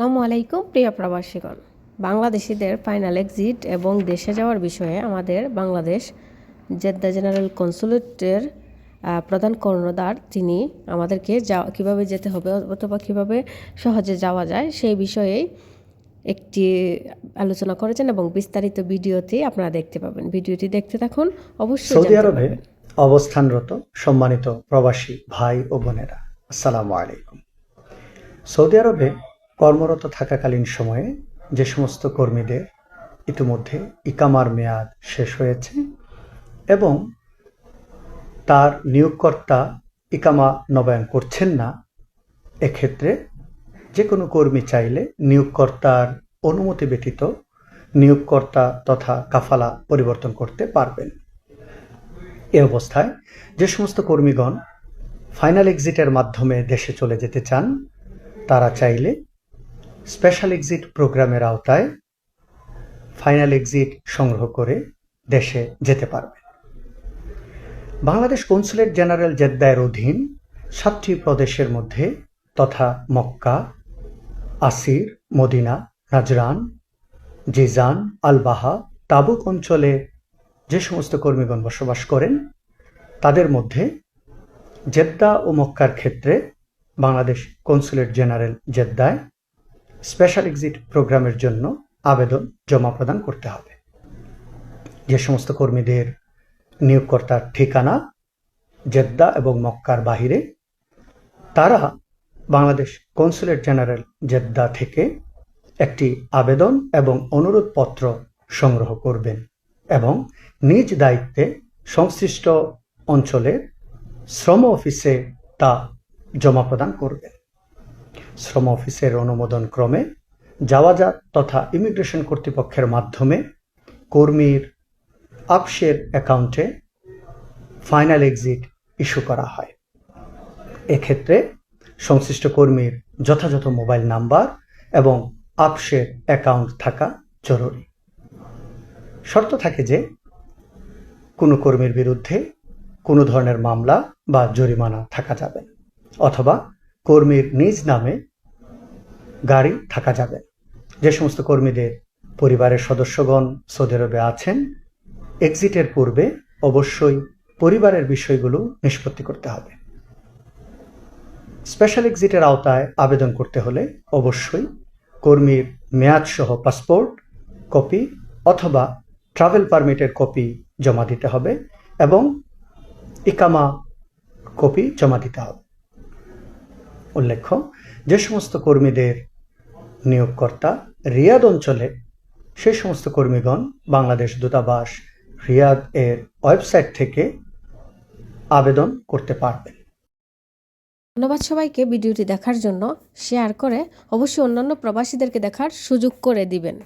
আসসালামু আলাইকুম প্রিয় প্রবাসীগণ। বাংলাদেশিদের ফাইনাল এক্সিট এবং দেশে যাওয়ার বিষয়ে আমাদের বাংলাদেশ জেদ্দা জেনারেল কনসুলেটের প্রধান কর্ণদার তিনি আমাদেরকে যা কীভাবে যেতে হবে অথবা কীভাবে সহজে যাওয়া যায় সেই বিষয়েই একটি আলোচনা করেছেন এবং বিস্তারিত ভিডিওটি আপনারা দেখতে পাবেন। ভিডিওটি দেখতে থাকুন অবশ্যই সৌদি আরবে অবস্থানরত সম্মানিত প্রবাসী ভাই ও বোনেরা আসসালামু আলাইকুম। সৌদি আরবে কর্মরত থাকাকালীন সময়ে যে সমস্ত কর্মীদের ইতিমধ্যে ইকামার মেয়াদ শেষ হয়েছে এবং তার নিয়োগকর্তা ইকামা নবায়ন করছেন না, এক্ষেত্রে যে কোনো কর্মী চাইলে নিয়োগকর্তার অনুমতি ব্যতীত নিয়োগকর্তা তথা কাফালা পরিবর্তন করতে পারবেন। এ অবস্থায় যে সমস্ত কর্মীগণ ফাইনাল এক্সিটের মাধ্যমে দেশে চলে যেতে চান, তারা চাইলে স্পেশাল এক্সিট প্রোগ্রামের আওতায় ফাইনাল এক্সিট সংগ্রহ করে দেশে যেতে পারবেন বাংলাদেশ কনসুলেট জেনারেল জেদ্দায়ের অধীন সাতটি প্রদেশের মধ্যে তথা Mecca, Asir, Medina Najran Jizan, Al Baha, Tabuk অঞ্চলে যে সমস্ত কর্মীগণ বসবাস করেন, তাদের মধ্যে জেদ্দা ও মক্কার ক্ষেত্রে বাংলাদেশ কনসুলেট জেনারেল জেদ্দায় স্পেশাল এক্সিট প্রোগ্রামের জন্য আবেদন জমা প্রদান করতে হবে। যে সমস্ত কর্মীদের নিয়োগকর্তার ঠিকানা জেদ্দা এবং মক্কার বাহিরে, তারা বাংলাদেশ কনসুলেট জেনারেল জেদ্দা থেকে একটি আবেদন এবং অনুরোধপত্র সংগ্রহ করবেন এবং নিজ দায়িত্বে সংশ্লিষ্ট অঞ্চলের শ্রম অফিসে তা জমা প্রদান করবেন। শ্রম অফিসের অনুমোদন ক্রমে যাওয়াজাত তথা ইমিগ্রেশন কর্তৃপক্ষের মাধ্যমে কর্মীর আপসের অ্যাকাউন্টে ফাইনাল এক্সিট ইস্যু করা হয়। এক্ষেত্রে সংশ্লিষ্ট কর্মীর যথাযথ মোবাইল নাম্বার এবং আপসের অ্যাকাউন্ট থাকা জরুরি। শর্ত থাকে যে কোনো কর্মীর বিরুদ্ধে কোনো ধরনের মামলা বা জরিমানা থাকা যাবে অথবা কর্মীর নিজ নামে গাড়ি থাকা যাবে। যে সমস্ত কর্মীদের পরিবারের সদস্যগণ সৌদি আরবে আছেন, এক্সিটের পূর্বে অবশ্যই পরিবারের বিষয়গুলো নিষ্পত্তি করতে হবে। স্পেশাল এক্সিটের আওতায় আবেদন করতে হলে অবশ্যই কর্মীর মেয়াদসহ পাসপোর্ট, কপি অথবা ট্রাভেল পারমিটের কপি জমা দিতে হবে এবং ইকামা কপি জমা দিতে হবে। উল্লেখ্য, যে সমস্ত কর্মীদের নিয়োগকর্তা রিয়াদ অঞ্চলে সেই সমস্ত কর্মীগণ বাংলাদেশ দূতাবাস রিয়াদ এর ওয়েবসাইট থেকে আবেদন করতে পারবেন। ধন্যবাদ সবাইকে ভিডিওটি দেখার জন্য। শেয়ার করে অবশ্যই অন্যান্য প্রবাসীদেরকে দেখার সুযোগ করে দিবেন।